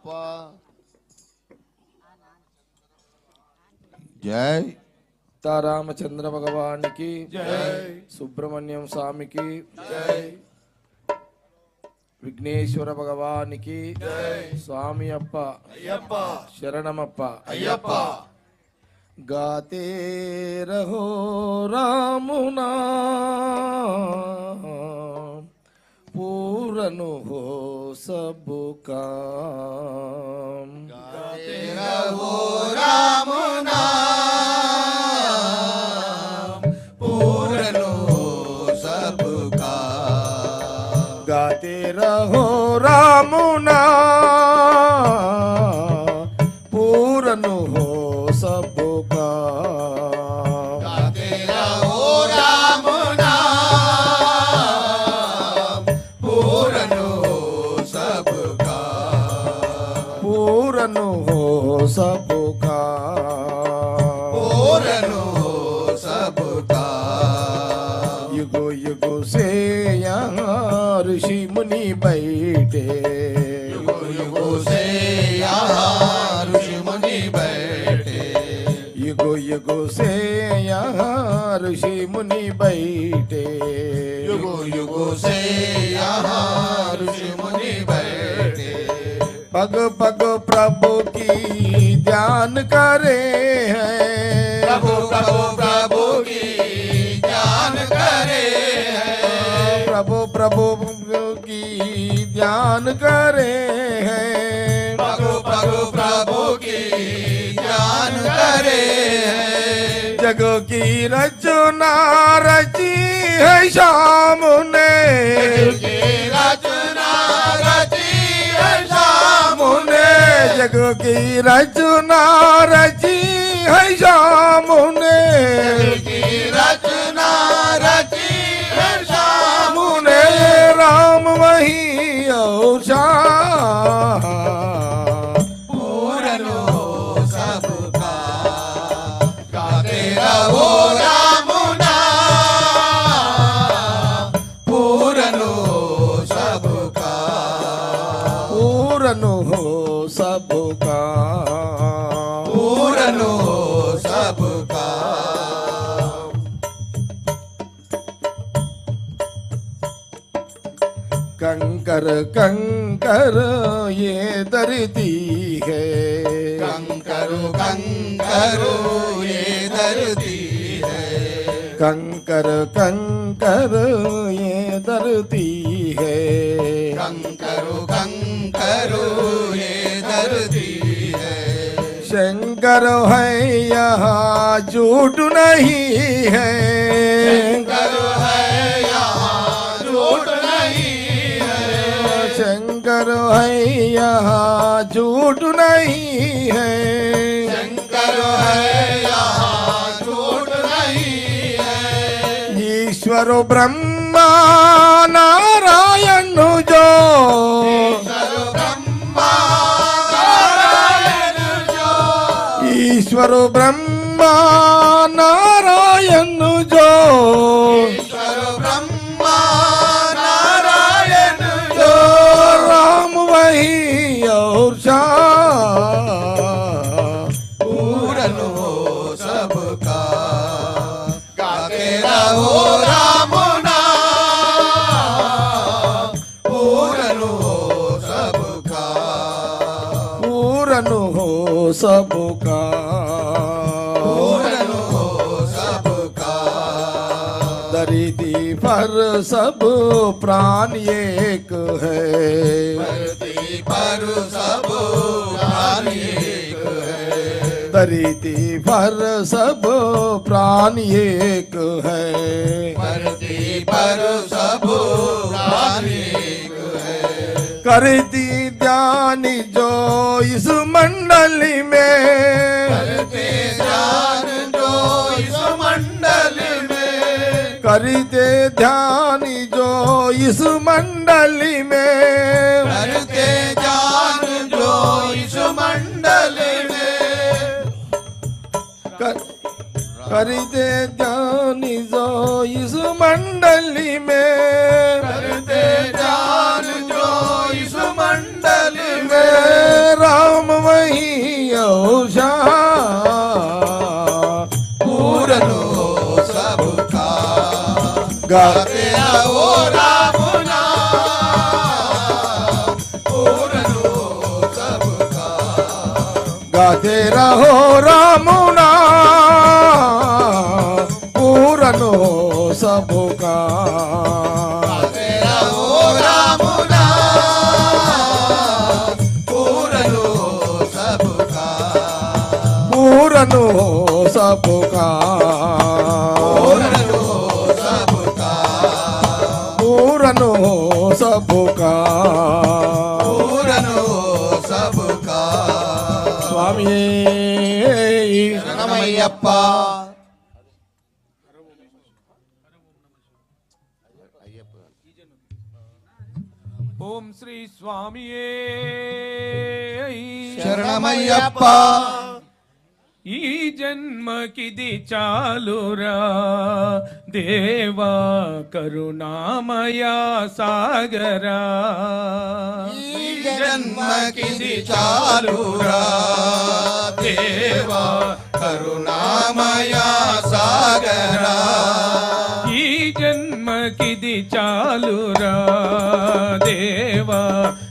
తప్ప జై సీతారామచంద్ర భగవానికి జై సుబ్రహ్మణ్యం స్వామికి జై విఘ్నేశ్వర భగవానికి స్వామి అప్ప అయ్యప్ప శరణమప్ప అయ్యప్ప గాతే రహో రామునా పూరను హో सब काम। गाते रहो राम नाम पूर्ण हो सब काम। गाते रहो राम नाम। युगो युगो से यहाँ ऋषि मुनि बैठे पग पग प्रभु की ध्यान करे हैं। प्रभु प्रभु प्रभु की ज्ञान करे हैं। प्रभु प्रभु की ध्यान करे हैं। प्रभु प्रभु प्रभु की ज्ञान करे हैं। গো কি রচনা রচি হে সামনে। কি রচনা রচি হে সামনে। জগো কি রচনা রচি হে সামনে। কি कंकर कंकर ये दर्दी है कंकरु कंकरु ये धरती है कंकर कंकर ये दर्दी है कंकरु कंकरु ये धरती है शंकर है यहाँ झूठ नहीं है शंकर शंकर है यहाँ झूठ नहीं है। शंकर है यहाँ झूठ नहीं है। ईश्वर ब्रह्मा नारायण जो। ईश्वर ब्रह्मा नारायण जो। ਸਭ ਕਾ ਪੂਰਨ ਹੋ ਸਭ ਕਾ ਦਰਿਦੀ ਪਰ ਸਭ ਪ੍ਰਾਨ ਏਕ ਹੈ। ਧਰਤੀ ਪਰ ਸਭ ਪ੍ਰਾਨ ਏਕ ਹੈ ਧਰਤੀ ਪਰ ਸਭ ਪ੍ਰਾਨ ਏਕ ਹੈ। ਧਰਤੀ ਪਰ ਸਭ ਪ੍ਰਾਨ ਏਕ है दी ध्यान जो इस मंडली में। करते ध्यान जो इस मंडल में। करते ध्यान जो इस मंडली में। करते ध्यान जो इस मंडल में। कर- दे ध्यान जो इस मंडली में। करते ध्यान गाते रहो राम नाम पूरनो सबका गाते रहो राम नाम पूरनो सबका गाते रहो राम नाम पूरनो सबका पूरनो सबका पूरनो पूरनो सबका पूरनो सबका స్వామి శరణమయ్యప్ప ఓం శ్రీ స్వామియే శరణమయ్యప్ప ఈ జన్మకిది చాలురా దేవా కరుణామయ సాగరా ఈ జన్మకిది చాలురా దేవా కరుణామయ సాగరా ఈ జన్మకిది చాలురా దేవా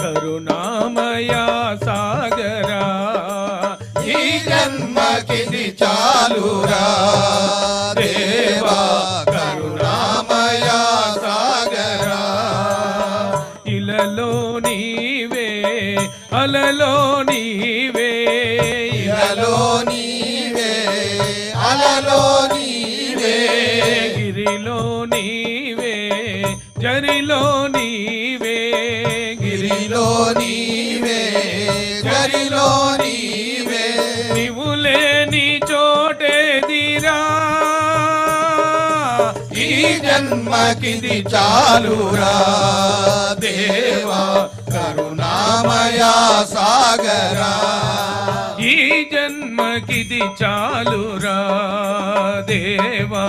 కరుణామయ సాగరా ఈ జన్మకిది చాలురా. దేవా కరుణామయ సాగరా. ఇలలో నీవే అలలో నీవే. ఇలలో నీవే అలలో నీవే. గిరిలో నీవే జరిలో నీవే. గిరిలో నీవే ఈ జన్మకిది చాలురా దేవా కరుణామయ సాగరా ఈ జన్మకిది చాలురా దేవా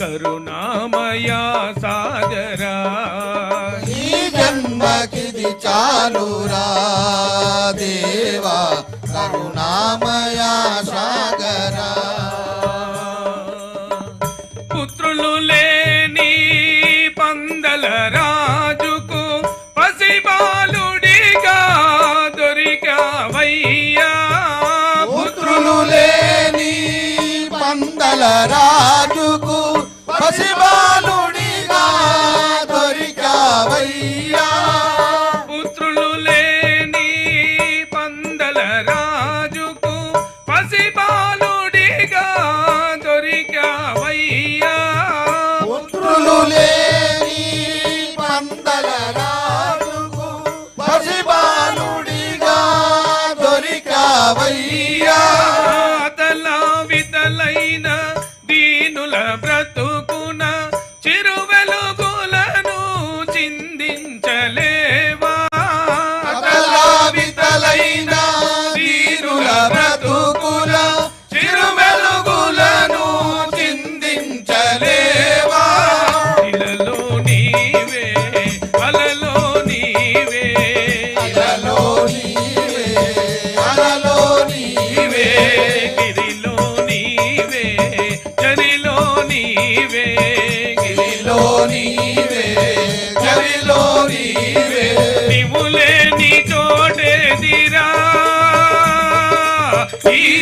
కరుణామయ సాగరా ఈ జన్మకిది చాలురా దేవా కరుణామయ సాగరా పందల రాజుకు పసిబా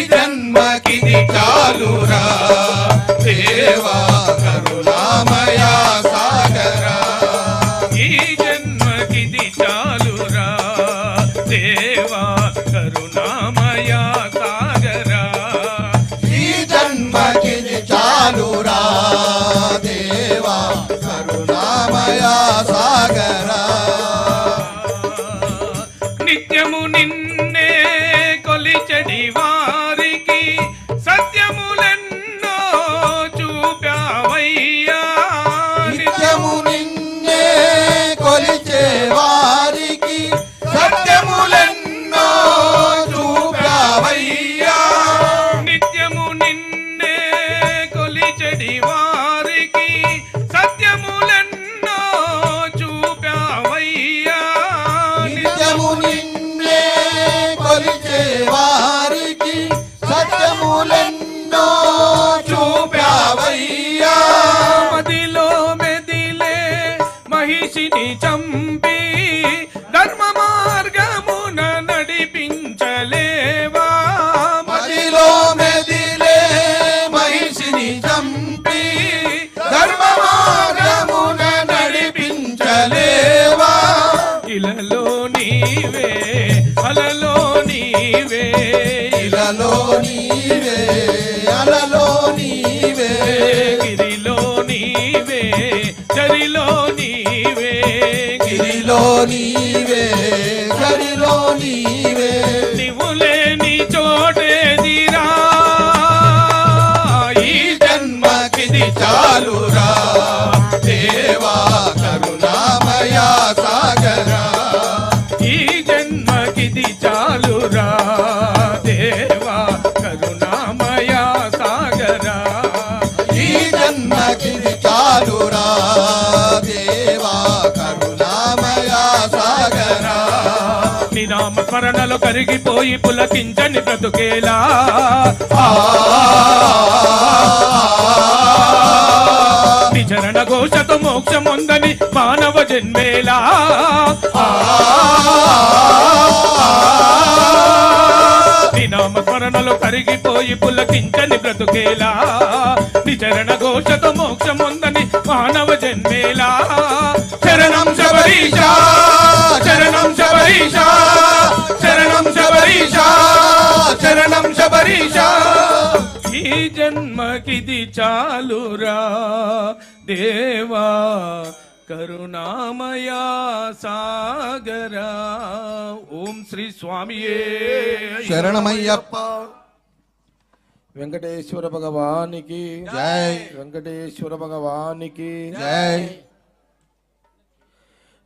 జన్మకిది చాలురా. దేవా కరుణామయా సాగరా. ఈ జన్మకిది చాలురా. దేవా కరుణామయా సాగరా. ఈ జన్మకిది చాలురా. దేవా కరుణామయా సాగరా. మహిషిని చంపి ధర్మ మార్గమున నడిపించలేవా? మదిలో మెదిలే మహిషిని చంపి ధర్మ మార్గమున నడిపించలేవా? ఇలలో నీవే అలలో నీవే. ఇలలో నీవే అలలో నీవే. గిరిలో నీవే చరిలో గిరిలో స్మరణలు కరిగిపోయి పులకించని బ్రతుకేలా. నిచరణ ఘోషతో మోక్షముందని మానవ జన్మేలా. నినామ స్మరణలో కరిగిపోయి పులకించని బ్రతుకేలా. నిచరణ ఘోషతో మోక్షముందని మానవ జన్మేలా. శబరీష శరణం శబరీష శరణం శబరీష శరణం శబరీష. ఈ జన్మకిది చాలురా దేవా కరుణామయా సాగరా. ఓం శ్రీ స్వామియే. శరణమయ్యప్ప. వెంకటేశ్వర భగవానికి. జై. వెంకటేశ్వర భగవానికి. జై.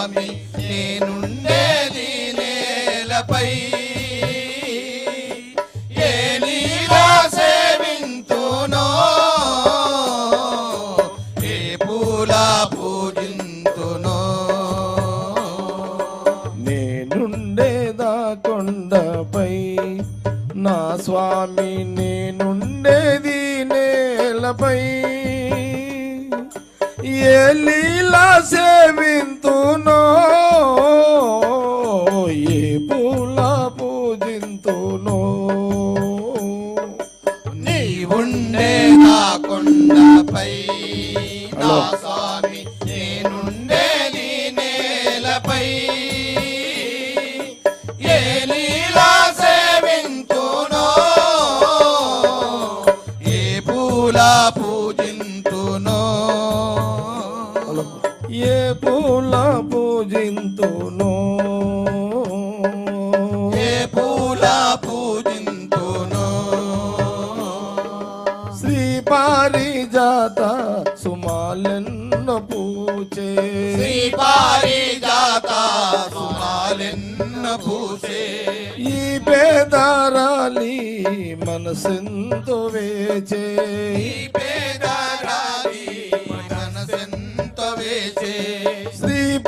స్వామి పారిజాత సుమాలెన్న పూసే ఈ పేదారాలి మనసెంతో వేచే. ఈ పేదరాలి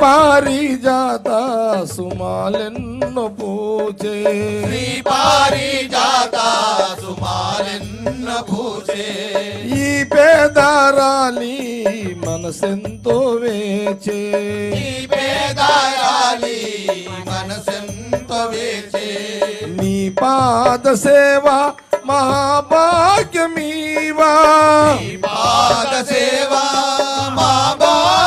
పారిజాత సుమాలెన్న పూచే శ్రీ పారిజాత సుమాలెన్న పూసే ఈ పేదారాలి మనసెంతో వేచే. ఈ పేదరాలి మనసెంత వేసే నీ పాద సేవ మహాభాగ్యమీవా. పాద సేవా మా భాగ్యమీవా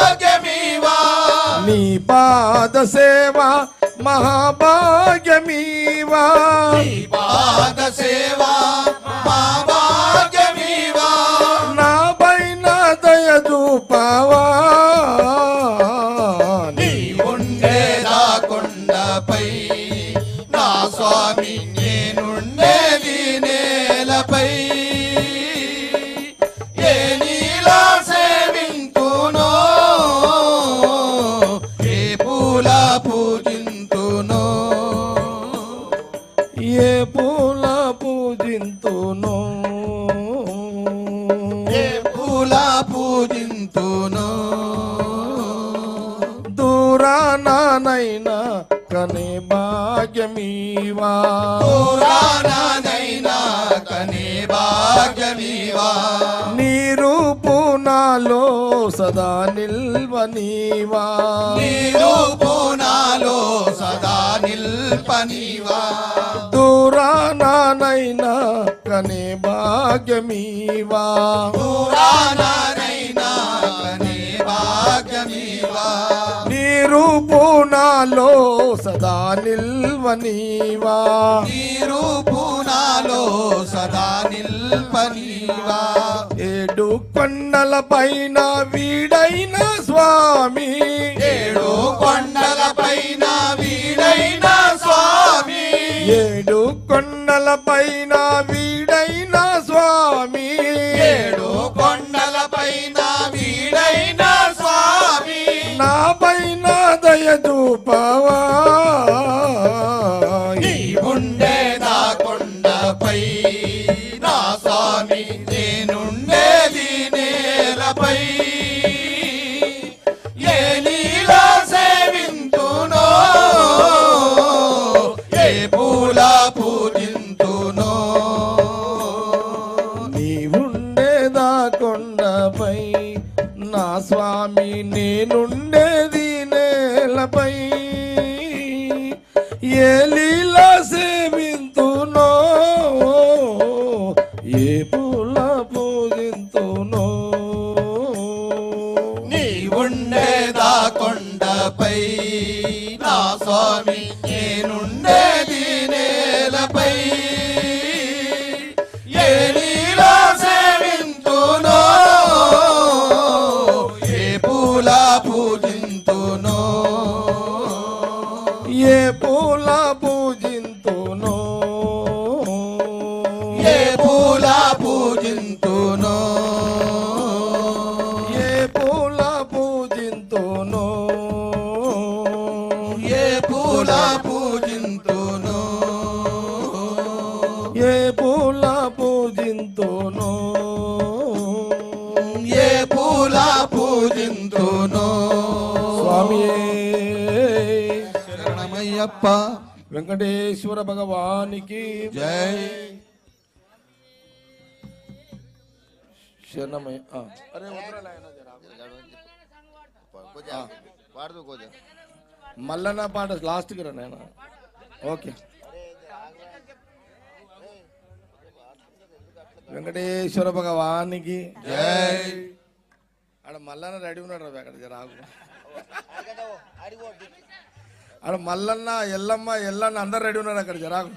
నీ పాద సేవ మహాభాగ్యమీవా. పాద సేవా నా పైన దయ చూపవా రూపు నాలో సదా నిల్వనీవా నీరు పూనాలో సదా నిల్పనివా దూరానైనా కనే భాగ్యమీవా. పురాణనైనా రూపు నాలో సదా నిల్వనీవా నీరు పూనాలో సదా నిల్పనివా ఏడు కొండల పైన వీడైన స్వామి. ఏడు కొండల పైన వీడైన స్వామి. ఏడు కొండల పైన వీడైన దయ వెంకటేశ్వర భగవానికి. జై. శరణమయ్య మల్లన్న పాట లాస్ట్కి రా నాయన. ఓకే. వెంకటేశ్వర భగవానికి. జై. ఆడ మల్లన్న రెడీ ఉన్నాడు రా అక్కడ జర ఆడ మల్లన్న ఎల్లమ్మ ఎల్లన్న అందరు రెడీ ఉన్నారు అక్కడ జరాగు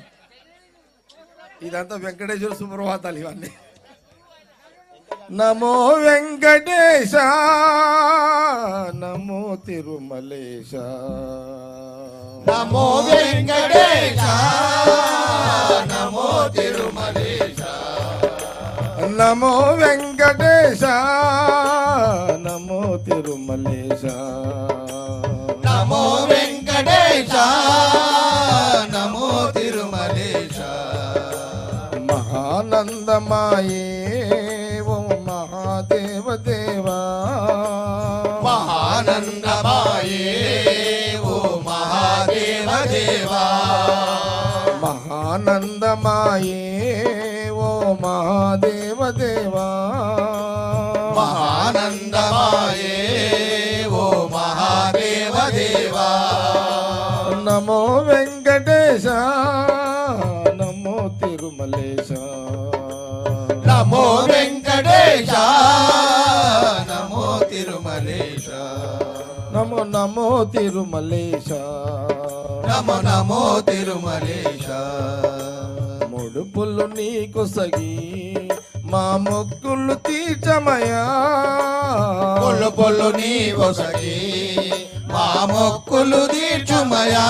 ఇదంతా వెంకటేశ్వర సుప్రభాతాలు ఇవన్నీ. నమో వెంకటేశ నమో తిరుమలేశ. నమో వెంకటేశ నమో తిరుమలేశ. నమో వెంకటేశ నమో తిరుమలేశ. వెంకటేశ నమో తిరుమలేశ. మహానందమాయే ఓ మహాదేవ దేవా మహానందమాయే ఓ మహాదేవ దేవా మహానందమాయే ఓ మహాదేవ దేవా వెంకటేశ నమో తిరుమలేశ నమో నమో తిరుమలేశ నమో నమో తిరుమలేశ ముడుపులు నీకు సగి మా మొక్కులు తీర్చమయా. పొల్లు పొల్లు నీ ఒసగి మా మొక్కులు తీర్చుమయా.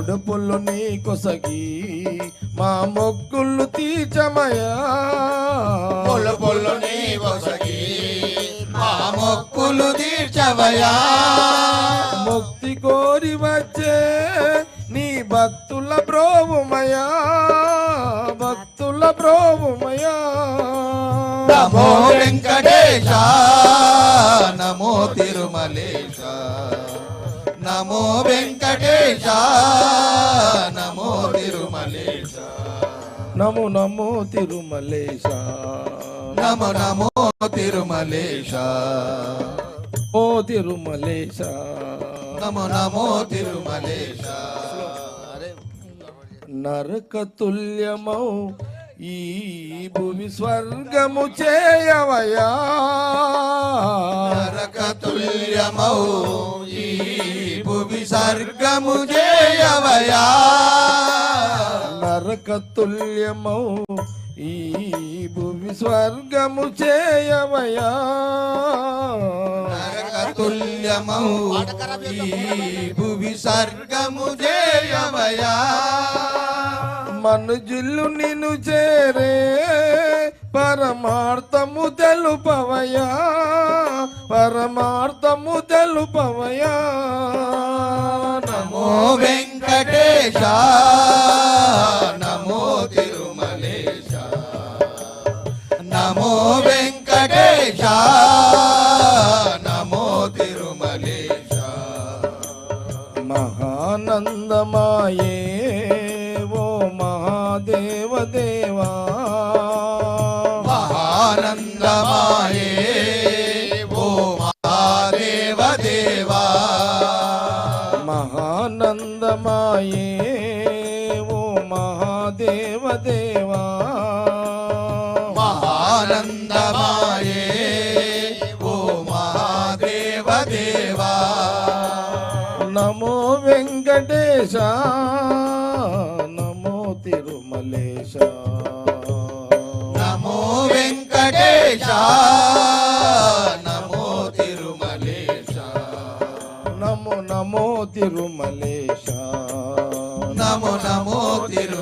ముడుపులు నీకు సగి మా మొక్కులు తీర్చమయా. పొల్లు నీ ఒసగి మా మొక్కులు తీర్చవయా ముక్తి కోరి వచ్చే నీ భక్తుల బ్రోవుమయా. భక్తుల బ్రోవుమయా. నమో వెంకటేశ నమో తిరుమలేశ. నమో వెంకటేశ నమో తిరుమలేశ. నమో నమో తిరుమలేశ. నమో నమో తిరుమలేశ. ఓ తిరుమలేశ. నమో నమో తిరుమలేశ. నరక తుల్యమౌ ఈ భూమి స్వర్గము చేయవయా? ఈ భువి సర్గము చేయవయా? నరక తుల్యమౌ ఈ భూమి స్వర్గము చేయవయా? ఈ భువి సర్గము చేయవయా? మనుజులు నిన్ను చేరే పరమార్థము తెలుపవయా పరమార్థము తెలుపవయా. నమో వెంకటేశ నమో తిరుమలేశ. నమో వెంకటేశ. మహానందమాయే ఓ మహాదేవ దేవా. మహానందమాయే ఓ మహాదేవ దేవా. నమో వెంకటేశ నమో తిరుమలేశ. నమో వెంకటేశ నమో తిరుమలేశ. నమో నమో తిరుమలేశ. namo namo tiru